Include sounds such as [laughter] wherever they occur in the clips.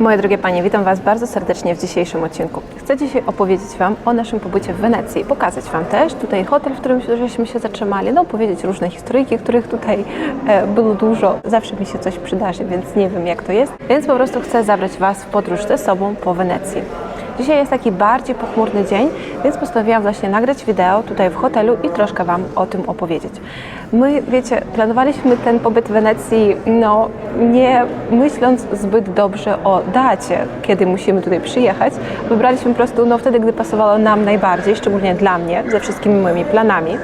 Moje drogie Panie, witam Was bardzo serdecznie w dzisiejszym odcinku. Chcę dzisiaj opowiedzieć Wam o naszym pobycie w Wenecji, pokazać Wam też tutaj hotel, w którym żeśmy się zatrzymali, no opowiedzieć różne historyjki, których tutaj e, było dużo. Zawsze mi się coś przydarzy, więc nie wiem jak to jest. Więc po prostu chcę zabrać Was w podróż ze sobą po Wenecji. Dzisiaj jest taki bardziej pochmurny dzień, więc postanowiłam właśnie nagrać wideo tutaj w hotelu i troszkę Wam o tym opowiedzieć. My, wiecie, planowaliśmy ten pobyt w Wenecji, no nie myśląc zbyt dobrze o dacie, kiedy musimy tutaj przyjechać. Wybraliśmy po prostu no, wtedy, gdy pasowało nam najbardziej, szczególnie dla mnie, ze wszystkimi moimi planami.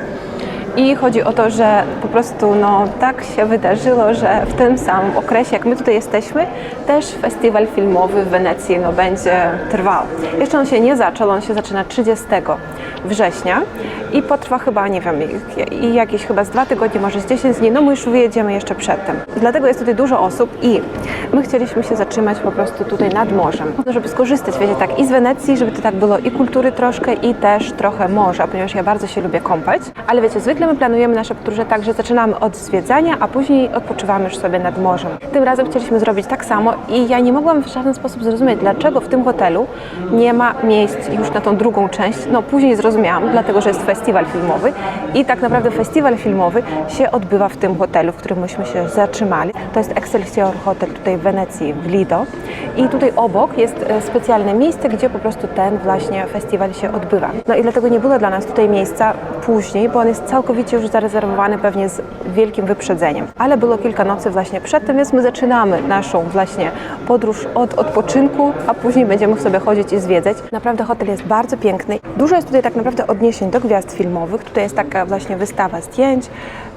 I chodzi o to, że po prostu no, tak się wydarzyło, że w tym samym okresie, jak my tutaj jesteśmy, też festiwal filmowy w Wenecji no, będzie trwał. Jeszcze on się nie zaczął, on się zaczyna 30 września i potrwa chyba, nie wiem, i jakieś chyba z dwa tygodnie, może z 10 dni, no my już wyjedziemy jeszcze przedtem. Dlatego jest tutaj dużo osób i my chcieliśmy się zatrzymać po prostu tutaj nad morzem, żeby skorzystać, wiecie, tak i z Wenecji, żeby to tak było i kultury troszkę i też trochę morza, ponieważ ja bardzo się lubię kąpać. Ale wiecie, zwykle my planujemy nasze podróże tak, że zaczynamy od zwiedzania, a później odpoczywamy już sobie nad morzem. Tym razem chcieliśmy zrobić tak samo i ja nie mogłam w żaden sposób zrozumieć, dlaczego w tym hotelu nie ma miejsc już na tą drugą część. No później zrozumiałam, dlatego że jest festiwal filmowy i tak naprawdę festiwal filmowy się odbywa w tym hotelu, w którym myśmy się zatrzymali. To jest Excelsior Hotel tutaj w Wenecji, w Lido. I tutaj obok jest e, specjalne miejsce, gdzie po prostu ten właśnie festiwal się odbywa. No i dlatego nie było dla nas tutaj miejsca później, bo on jest całkowicie już zarezerwowany pewnie z wielkim wyprzedzeniem. Ale było kilka nocy właśnie przed tym, więc my zaczynamy naszą właśnie podróż od odpoczynku, a później będziemy sobie chodzić i zwiedzać. Naprawdę hotel jest bardzo piękny. Dużo jest tutaj tak naprawdę odniesień do gwiazd filmowych. Tutaj jest taka właśnie wystawa zdjęć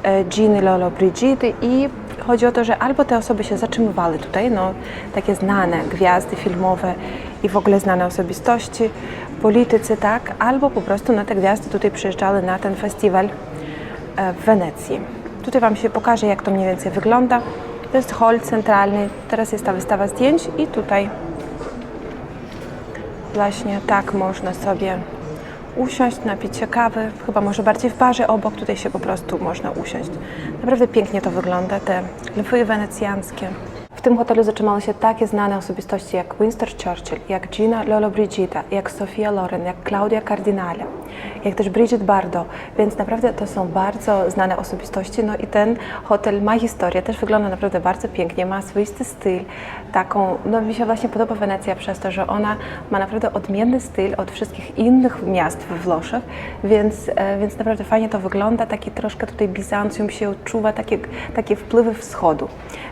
e, Giny, Lolo, Brigidy i chodzi o to, że albo te osoby się zatrzymywały tutaj, no takie znane gwiazdy filmowe i w ogóle znane osobistości, politycy, tak, albo po prostu na te gwiazdy tutaj przyjeżdżały na ten festiwal e, w Wenecji. Tutaj Wam się pokaże, jak to mniej więcej wygląda. To jest hall centralny, teraz jest ta wystawa zdjęć i tutaj właśnie tak można sobie usiąść, napić się kawy, chyba może bardziej w barze obok, tutaj się po prostu można usiąść. Naprawdę pięknie to wygląda, te lwy wenecjanskie. W tym hotelu zatrzymały się takie znane osobistości jak Winston Churchill, jak Gina Lollobrigida, jak Sofia Loren, jak Claudia Cardinale, jak też Bridget Bardot, więc naprawdę to są bardzo znane osobistości. No i ten hotel ma historię, też wygląda naprawdę bardzo pięknie, ma swoisty styl, taką, no mi się właśnie podoba Wenecja przez to, że ona ma naprawdę odmienny styl od wszystkich innych miast we Włoszech, więc, e, więc naprawdę fajnie to wygląda, taki troszkę tutaj Bizancjum się odczuwa, takie, takie wpływy wschodu.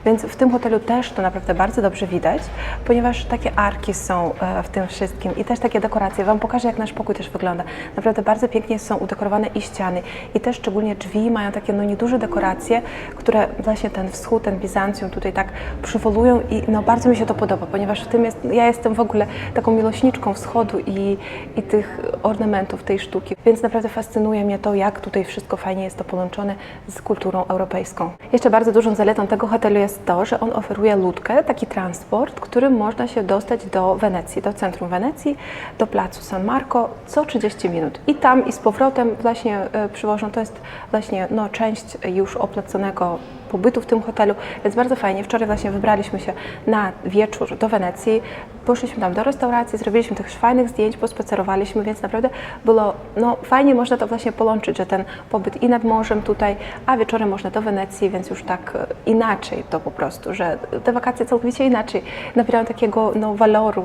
Więc w tym hotelu też to naprawdę bardzo dobrze widać, ponieważ takie arki są e, w tym wszystkim i też takie dekoracje. Wam pokażę, jak nasz pokój też wygląda. Naprawdę bardzo pięknie są udekorowane i ściany, i też szczególnie drzwi mają takie no nieduże dekoracje, które właśnie ten wschód, ten Bizancjum tutaj tak przywołują i no bardzo mi się to podoba, ponieważ w tym jest, ja jestem w ogóle taką miłośniczką wschodu i, i tych ornamentów, tej sztuki, więc naprawdę fascynuje mnie to, jak tutaj wszystko fajnie jest to połączone z kulturą europejską. Jeszcze bardzo dużą zaletą tego hotelu jest to, że on oferuje łódkę, taki transport, którym można się dostać do Wenecji, do centrum Wenecji, do placu San Marco co 30 minut. I tam i z powrotem właśnie e, przywożą, to jest właśnie no, część już opłaconego pobytu w tym hotelu, więc bardzo fajnie. Wczoraj właśnie wybraliśmy się na wieczór do Wenecji, poszliśmy tam do restauracji, zrobiliśmy tych fajnych zdjęć, pospacerowaliśmy, więc naprawdę było no, fajnie można to właśnie połączyć, że ten pobyt i nad morzem tutaj, a wieczorem można do Wenecji, więc już tak e, inaczej to po prostu, że te wakacje całkowicie inaczej nabierają takiego no, waloru.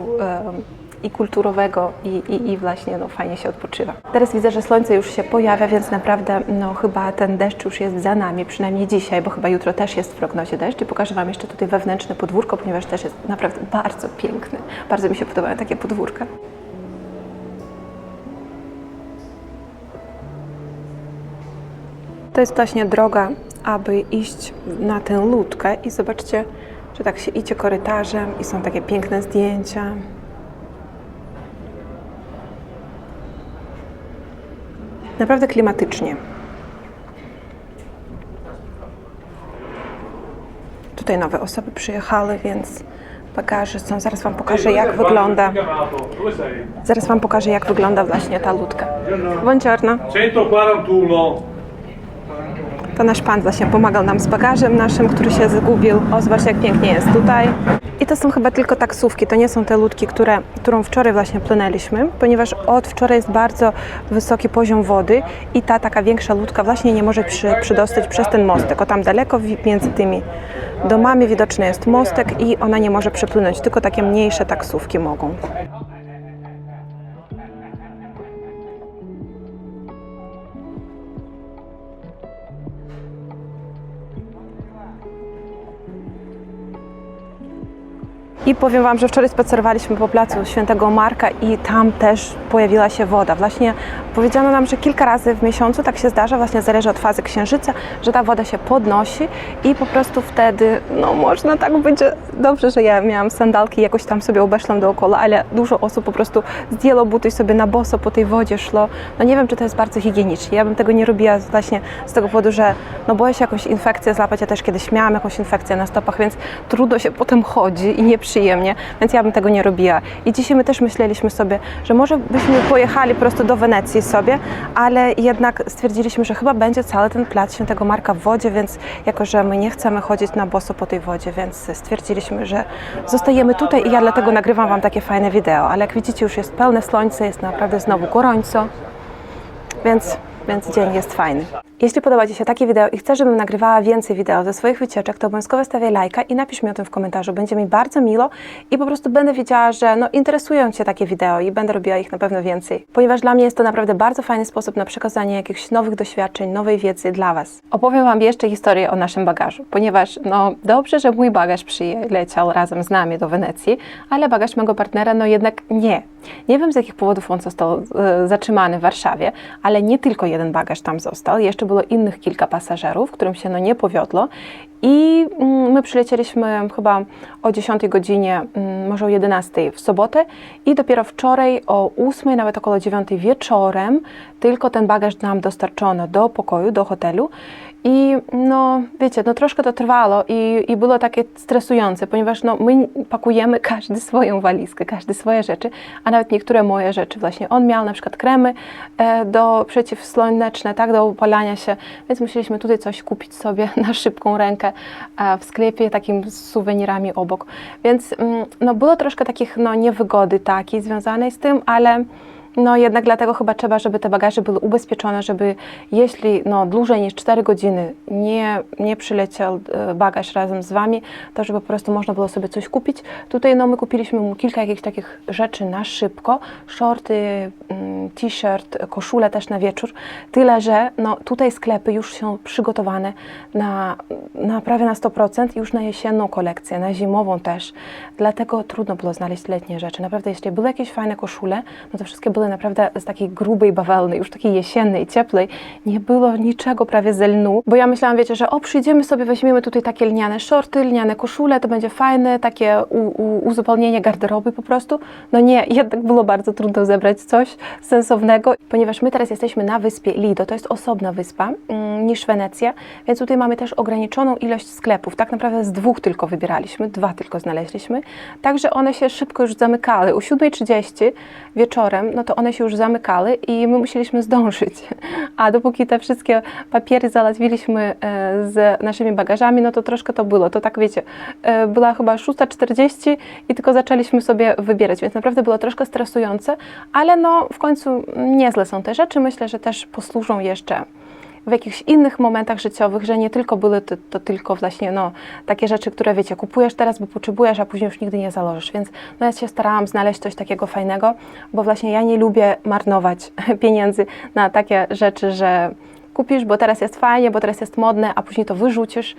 I kulturowego i, i, i właśnie no, fajnie się odpoczywa. Teraz widzę, że słońce już się pojawia, więc naprawdę no, chyba ten deszcz już jest za nami, przynajmniej dzisiaj, bo chyba jutro też jest w prognozie deszcz i pokażę Wam jeszcze tutaj wewnętrzne podwórko, ponieważ też jest naprawdę bardzo piękne. Bardzo mi się podobają takie podwórka. To jest właśnie droga, aby iść na tę łódkę i zobaczcie, że tak się idzie korytarzem i są takie piękne zdjęcia. Naprawdę klimatycznie. Tutaj nowe osoby przyjechały, więc bagaże są. Zaraz Wam pokażę, jak wygląda. Zaraz Wam pokażę, jak wygląda właśnie ta łódka. Buongiorno. 141 To nasz pan właśnie pomagał nam z bagażem naszym, który się zgubił. O, zobaczcie, jak pięknie jest tutaj. I to są chyba tylko taksówki, to nie są te łódki, które, którą wczoraj właśnie płynęliśmy, ponieważ od wczoraj jest bardzo wysoki poziom wody i ta taka większa łódka właśnie nie może przy, przydostać przez ten mostek. O tam daleko między tymi domami widoczny jest mostek i ona nie może przepłynąć, tylko takie mniejsze taksówki mogą. I powiem Wam, że wczoraj spacerowaliśmy po placu Świętego Marka i tam też pojawiła się woda. Właśnie powiedziano nam, że kilka razy w miesiącu tak się zdarza, właśnie zależy od fazy księżyca, że ta woda się podnosi i po prostu wtedy, no można tak być, dobrze, że ja miałam sandałki, jakoś tam sobie obeszłam dookoła, ale dużo osób po prostu zdjęło buty i sobie na boso po tej wodzie szło. No nie wiem, czy to jest bardzo higienicznie. Ja bym tego nie robiła właśnie z tego powodu, że no boję się jakąś infekcję złapać. Ja też kiedyś miałam jakąś infekcję na stopach, więc trudno się potem chodzi i nieprzyjemnie, więc ja bym tego nie robiła. I dzisiaj my też myśleliśmy sobie, że może byśmy pojechali po prostu do Wenecji sobie, ale jednak stwierdziliśmy, że chyba będzie cały ten plac Świętego Marka w wodzie, więc jako, że my nie chcemy chodzić na boso po tej wodzie, więc stwierdziliśmy, że zostajemy tutaj i ja dlatego nagrywam Wam takie fajne wideo. Ale jak widzicie, już jest pełne słońce, jest naprawdę znowu gorąco, więc, więc dzień jest fajny. Jeśli podoba Ci się takie wideo i chcesz, żebym nagrywała więcej wideo ze swoich wycieczek, to obowiązkowo stawiaj lajka i napisz mi o tym w komentarzu. Będzie mi bardzo miło i po prostu będę wiedziała, że no, interesują Cię takie wideo i będę robiła ich na pewno więcej. Ponieważ dla mnie jest to naprawdę bardzo fajny sposób na przekazanie jakichś nowych doświadczeń, nowej wiedzy dla Was. Opowiem Wam jeszcze historię o naszym bagażu, ponieważ no dobrze, że mój bagaż przyleciał razem z nami do Wenecji, ale bagaż mego partnera no jednak nie. Nie wiem z jakich powodów on został e, zatrzymany w Warszawie, ale nie tylko jeden bagaż tam został. Jeszcze było innych kilka pasażerów, którym się no nie powiodło. I mm, my przylecieliśmy chyba o 10 godzinie, mm, może o 11 w sobotę i dopiero wczoraj o 8, nawet około 9 wieczorem tylko ten bagaż nam dostarczono do pokoju, do hotelu. I no, wiecie, no troszkę to trwało i, i było takie stresujące, ponieważ no, my pakujemy [laughs] każdy swoją walizkę, każdy swoje rzeczy, a nawet niektóre moje rzeczy. Właśnie on miał na przykład kremy e, do przeciwsłoneczne, tak, do upalania się, więc musieliśmy tutaj coś kupić sobie [laughs] na szybką rękę e, w sklepie, takim z suwenirami obok. Więc mm, no, było troszkę takich no, niewygody takiej związanej z tym, ale no jednak dlatego chyba trzeba, żeby te bagaże były ubezpieczone, żeby jeśli no, dłużej niż 4 godziny nie, nie przyleciał e, bagaż razem z Wami, to żeby po prostu można było sobie coś kupić. Tutaj no, my kupiliśmy mu kilka jakichś takich rzeczy na szybko, shorty, mm, t-shirt, koszule też na wieczór, tyle, że no, tutaj sklepy już są przygotowane na, na prawie na 100% już na jesienną kolekcję, na zimową też, dlatego trudno było znaleźć letnie rzeczy. Naprawdę, jeśli były jakieś fajne koszule, no to wszystkie były naprawdę z takiej grubej bawełny, już takiej jesiennej, cieplej. Nie było niczego prawie ze lnu, bo ja myślałam, wiecie, że o, przyjdziemy sobie, weźmiemy tutaj takie lniane shorty, lniane koszule, to będzie fajne, takie u, u, uzupełnienie garderoby po prostu. No nie, jednak było bardzo trudno zebrać coś sensownego, ponieważ my teraz jesteśmy na wyspie Lido, to jest osobna wyspa mm, niż Wenecja, więc tutaj mamy też ograniczoną ilość sklepów. Tak naprawdę z dwóch tylko wybieraliśmy, dwa tylko znaleźliśmy, także one się szybko już zamykały. O 7.30 wieczorem, no to one się już zamykały i my musieliśmy zdążyć. A dopóki te wszystkie papiery załatwiliśmy e, z naszymi bagażami, no to troszkę to było. To tak wiecie, e, była chyba 6.40 i tylko zaczęliśmy sobie wybierać, więc naprawdę było troszkę stresujące, ale no w końcu niezłe są te rzeczy. Myślę, że też posłużą jeszcze w jakichś innych momentach życiowych, że nie tylko były to, to tylko właśnie no, takie rzeczy, które wiecie, kupujesz teraz, bo potrzebujesz, a później już nigdy nie założysz. Więc no, ja się starałam znaleźć coś takiego fajnego, bo właśnie ja nie lubię marnować [laughs] pieniędzy na takie rzeczy, że kupisz, bo teraz jest fajnie, bo teraz jest modne, a później to wyrzucisz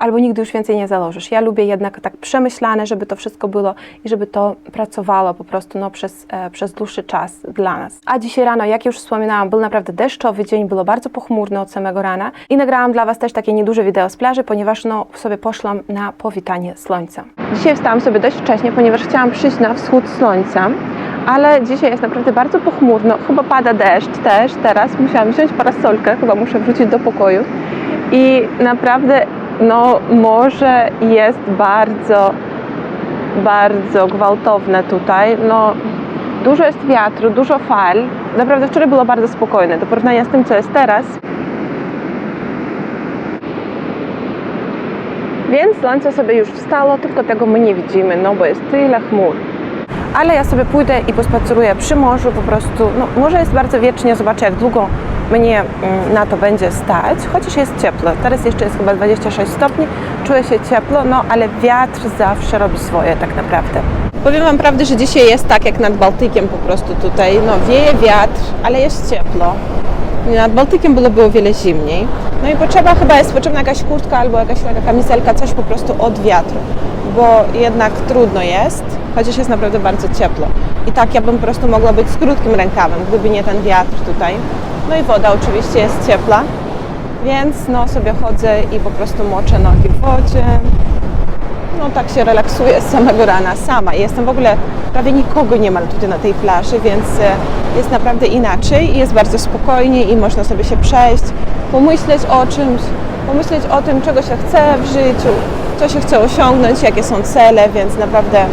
albo nigdy już więcej nie założysz. Ja lubię jednak tak przemyślane, żeby to wszystko było i żeby to pracowało po prostu no, przez, e, przez dłuższy czas dla nas. A dzisiaj rano, jak już wspominałam, był naprawdę deszczowy dzień, było bardzo pochmurno od samego rana i nagrałam dla Was też takie nieduże wideo z plaży, ponieważ no, sobie poszłam na powitanie słońca. Dzisiaj wstałam sobie dość wcześnie, ponieważ chciałam przyjść na wschód słońca, ale dzisiaj jest naprawdę bardzo pochmurno, chyba pada deszcz też teraz, musiałam wziąć parasolkę, chyba muszę wrócić do pokoju i naprawdę no morze jest bardzo, bardzo gwałtowne tutaj. No, dużo jest wiatru, dużo fal. Naprawdę wczoraj było bardzo spokojne do porównania z tym, co jest teraz. Więc słońce sobie już wstało, tylko tego my nie widzimy, no bo jest tyle chmur. Ale ja sobie pójdę i pospaceruję przy morzu po prostu. No, morze jest bardzo wiecznie, zobaczę jak długo mnie mm, na to będzie stać, chociaż jest ciepło. Teraz jeszcze jest chyba 26 stopni, czuję się ciepło, no ale wiatr zawsze robi swoje tak naprawdę. Powiem Wam prawdę, że dzisiaj jest tak jak nad Bałtykiem po prostu tutaj. No wieje wiatr, ale jest ciepło. Nad Bałtykiem byłoby o wiele zimniej. No i potrzeba chyba jest potrzebna jakaś kurtka albo jakaś taka kamizelka, coś po prostu od wiatru, bo jednak trudno jest, chociaż jest naprawdę bardzo ciepło. I tak ja bym po prostu mogła być z krótkim rękawem, gdyby nie ten wiatr tutaj. No i woda oczywiście jest ciepła, więc no sobie chodzę i po prostu moczę nogi w wodzie. No tak się relaksuję z samego rana sama. Jestem w ogóle, prawie nikogo nie ma tutaj na tej plaży, więc e, jest naprawdę inaczej i jest bardzo spokojnie i można sobie się przejść, pomyśleć o czymś, pomyśleć o tym, czego się chce w życiu, co się chce osiągnąć, jakie są cele, więc naprawdę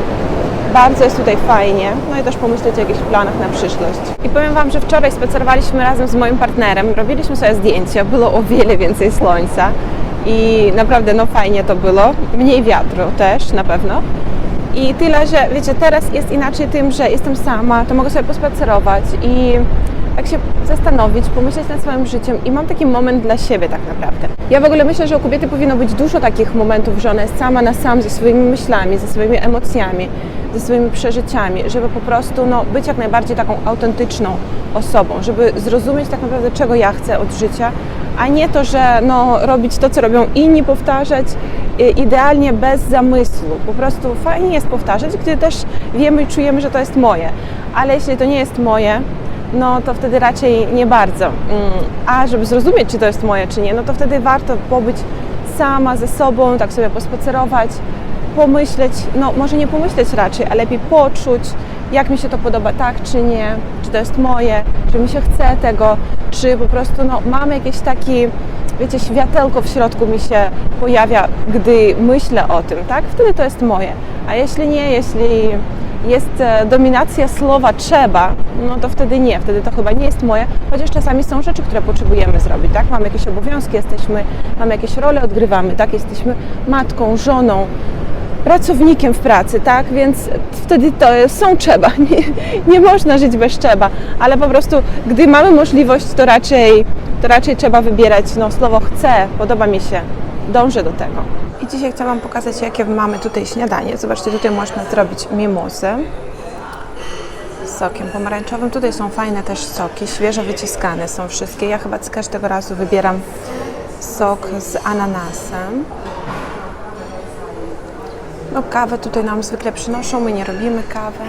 bardzo jest tutaj fajnie. No i też pomyśleć o jakichś planach na przyszłość. I powiem Wam, że wczoraj spacerowaliśmy razem z moim partnerem, robiliśmy sobie zdjęcia, było o wiele więcej słońca i naprawdę no fajnie to było, mniej wiatru też na pewno. I tyle, że wiecie, teraz jest inaczej tym, że jestem sama, to mogę sobie pospacerować i tak się zastanowić, pomyśleć nad swoim życiem i mam taki moment dla siebie tak naprawdę. Ja w ogóle myślę, że u kobiety powinno być dużo takich momentów, że ona jest sama na sam ze swoimi myślami, ze swoimi emocjami, ze swoimi przeżyciami, żeby po prostu no, być jak najbardziej taką autentyczną osobą, żeby zrozumieć tak naprawdę, czego ja chcę od życia, a nie to, że no, robić to, co robią inni, powtarzać idealnie bez zamysłu. Po prostu fajnie jest powtarzać, gdy też wiemy i czujemy, że to jest moje. Ale jeśli to nie jest moje, no to wtedy raczej nie bardzo. Mm, A żeby zrozumieć, czy to jest moje, czy nie, no to wtedy warto pobyć sama ze sobą, tak sobie pospacerować, pomyśleć, no może nie pomyśleć raczej, a lepiej poczuć, jak mi się to podoba, tak czy nie, czy to jest moje, czy mi się chce tego, czy po prostu no, mam jakiś taki, wiecie, światełko w środku mi się pojawia, gdy myślę o tym, tak? Wtedy to jest moje. A jeśli nie, jeśli jest e, dominacja słowa trzeba, no to wtedy nie, wtedy to chyba nie jest moje, chociaż czasami są rzeczy, które potrzebujemy zrobić, tak? Mamy jakieś obowiązki, jesteśmy, mamy jakieś role, odgrywamy, tak? Jesteśmy matką, żoną, pracownikiem w pracy, tak? Więc wtedy to są trzeba. [laughs] Nie, nie można żyć bez trzeba, ale po prostu, gdy mamy możliwość, to raczej, to raczej trzeba wybierać no, słowo chcę, podoba mi się, dążę do tego. I dzisiaj chcę Wam pokazać, jakie mamy tutaj śniadanie. Zobaczcie, tutaj można zrobić mimozę z sokiem pomarańczowym. Tutaj są fajne też soki, świeżo wyciskane są wszystkie. Ja chyba z każdego razu wybieram sok z ananasem. No kawę tutaj nam zwykle przynoszą, my nie robimy kawy.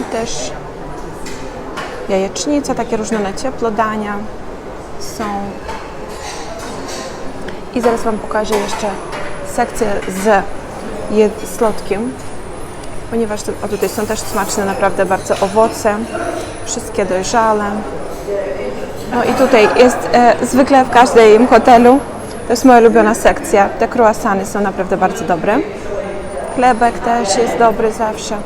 I też jajecznica, takie różne na ciepło dania są. I zaraz Wam pokażę jeszcze sekcję z słodkim, ponieważ o, tutaj są też smaczne naprawdę bardzo owoce, wszystkie dojrzale. No i tutaj jest e, zwykle w każdym hotelu, to jest moja ulubiona sekcja, te croissany są naprawdę bardzo dobre. Chlebek też jest dobry zawsze.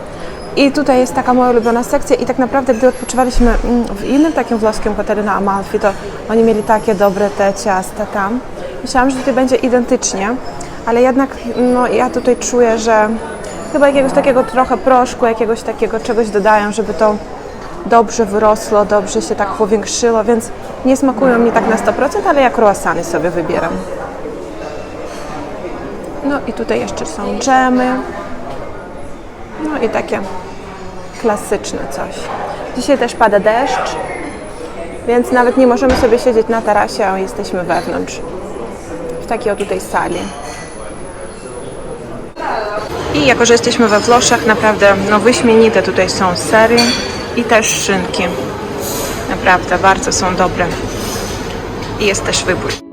I tutaj jest taka moja ulubiona sekcja i tak naprawdę gdy odpoczywaliśmy mm, w innym takim włoskim hotelu na Amalfi, to oni mieli takie dobre te ciasta tam. Myślałam, że tutaj będzie identycznie, ale jednak no, ja tutaj czuję, że chyba jakiegoś takiego trochę proszku, jakiegoś takiego czegoś dodają, żeby to dobrze wyrosło, dobrze się tak powiększyło, więc nie smakują mi tak na 100%, ale ja croissany sobie wybieram. No i tutaj jeszcze są dżemy. No i takie klasyczne coś. Dzisiaj też pada deszcz, więc nawet nie możemy sobie siedzieć na tarasie, a jesteśmy wewnątrz. W takiej o tutaj sali. I jako, że jesteśmy we Włoszech, naprawdę no wyśmienite tutaj są sery i też szynki. Naprawdę bardzo są dobre. I jest też wybór.